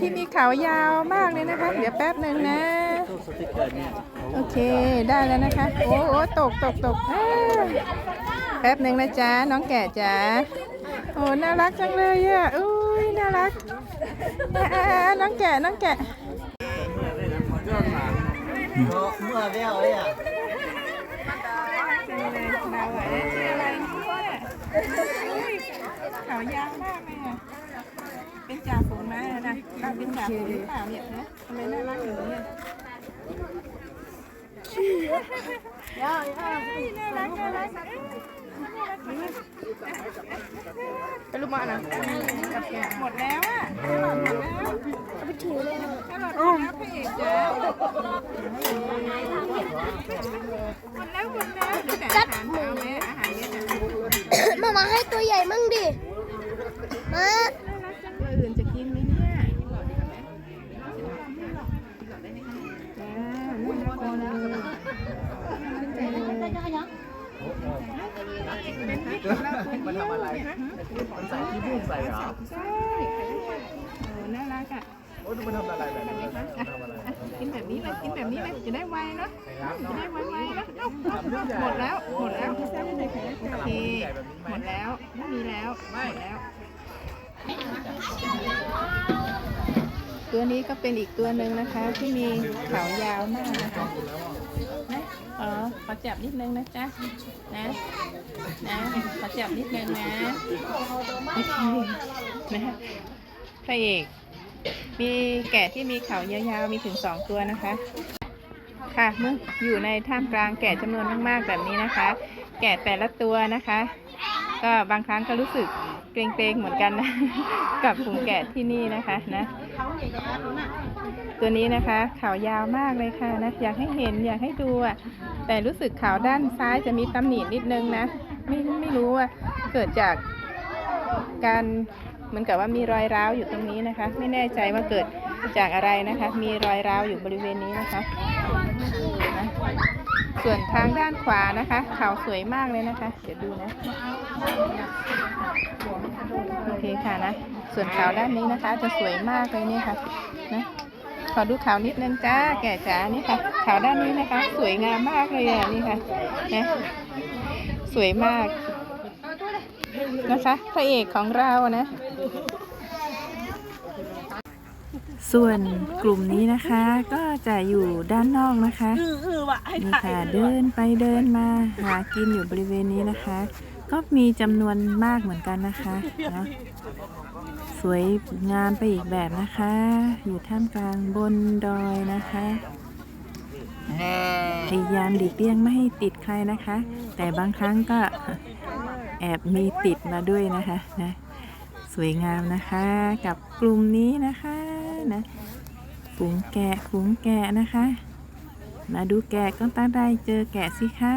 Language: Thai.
ที่มีเขายาวมากเลยนะคะ เดี๋ยวแป๊บหนึ่งนะ โอเคได้แล้วนะคะ โอ้โหตกตกตกแป๊บหนึ่งนะจ๊ะน้องแกะจ๋าโอ้น่ารักจังเลยอะอุ้ยน่ารักน้องแกะน้องแกะเมื่อเรียวเลยอะเขายาวมากเลยอะ เป็นจ่าฝูงนะนะเราเป็นจ่าฝูงหรือเปล่าเนี่ยนะทำไมน่ารักอย่างนี้อะน่ารักน่ารักเป็นลูกหมานะหมดแล้วอะหมดแล้วไปถือเลยหมดแล้วพี่เอกจ้าหมดแล้วหมดแล้วเดี๋ยวแต่อาหารเอาไหมอาหารเนี่ยนะมามาให้ตัวใหญ่มั่งดิมา น่ารักจังเลยอื่นจะกินไหมเนี่ยจ้า น่ารักจังเลยเป็นมิตรกับเราตัวเดียวนะมันใส่ที่บุ้งใส่เหรอ ใช่โอ้น่ารักอะโอ้ยมันทำอะไรแบบนี้อะกินแบบนี้เลยกินแบบนี้เลยจะได้ไวเนาะจะได้ไวๆเนาะหมดแล้วหมดแล้วโอเคหมดแล้วไม่มีแล้วหมดแล้ว ตัวนี้ก็เป็นอีกตัวหนึ่งนะคะ ที่มีเขายาวมากนะคะนะอ๋อขอจับนิดนึงนะจ๊ะนะนะขอจับนิดนึงนะนะพระเอกมีแกะที่มีเขายาวๆมีถึงสองตัวนะคะ ค่ะเมื่ออยู่ในท่ามกลางแกะจำนวนมากๆแบบนี้นะคะ แกะแต่ละตัวนะคะ ก็บางครั้งก็รู้สึกเกรงๆเหมือนกันนะ กับฝูงแกะที่นี่นะคะนะ ตัวนี้นะคะขาวยาวมากเลยค่ะนะอยากให้เห็นอยากให้ดูอะแต่รู้สึกขาวด้านซ้ายจะมีตำหนินิดนึงนะไม่ไม่รู้ว่าเกิดจากการเหมือนกับว่ามีรอยร้าวอยู่ตรงนี้นะคะ ไม่แน่ใจว่าเกิดจากอะไรนะคะ มีรอยร้าวอยู่บริเวณนี้นะคะ ส่วนทางด้านขวานะคะขาวสวยมากเลยนะคะ เดี๋ยวดูนะโอเคค่ะนะส่วนขาวด้านนี้นะคะ จะสวยมากเลยเนี่ยค่ะนะ ขอดูขาวนิดนึงจ้า แก่จ้านี่ค่ะ ขาวด้านนี้นะคะ สวยงามมากเลยอะนี่ค่ะนะสวยมากนะคะพระเอกของเรานะ ส่วนกลุ่มนี้นะคะก็จะอยู่ด้านนอกนะคะนี่ค่ะเดินไปเดินมาหากินอยู่บริเวณนี้นะคะ ก็มีจำนวนมากเหมือนกันนะคะเนาะสวยงามไปอีกแบบนะคะ อยู่ท่ามกลางบนดอยนะคะพยายามหลีกเลี่ยงไม่ให้ติดใครนะคะ แต่บางครั้งก็แอบมีติดมาด้วยนะคะนะสวยงามนะคะกับกลุ่มนี้นะคะนะฝูงแกะฝูงแกะนะคะ มาดูแกะก็ต้องได้เจอแกะสิคะ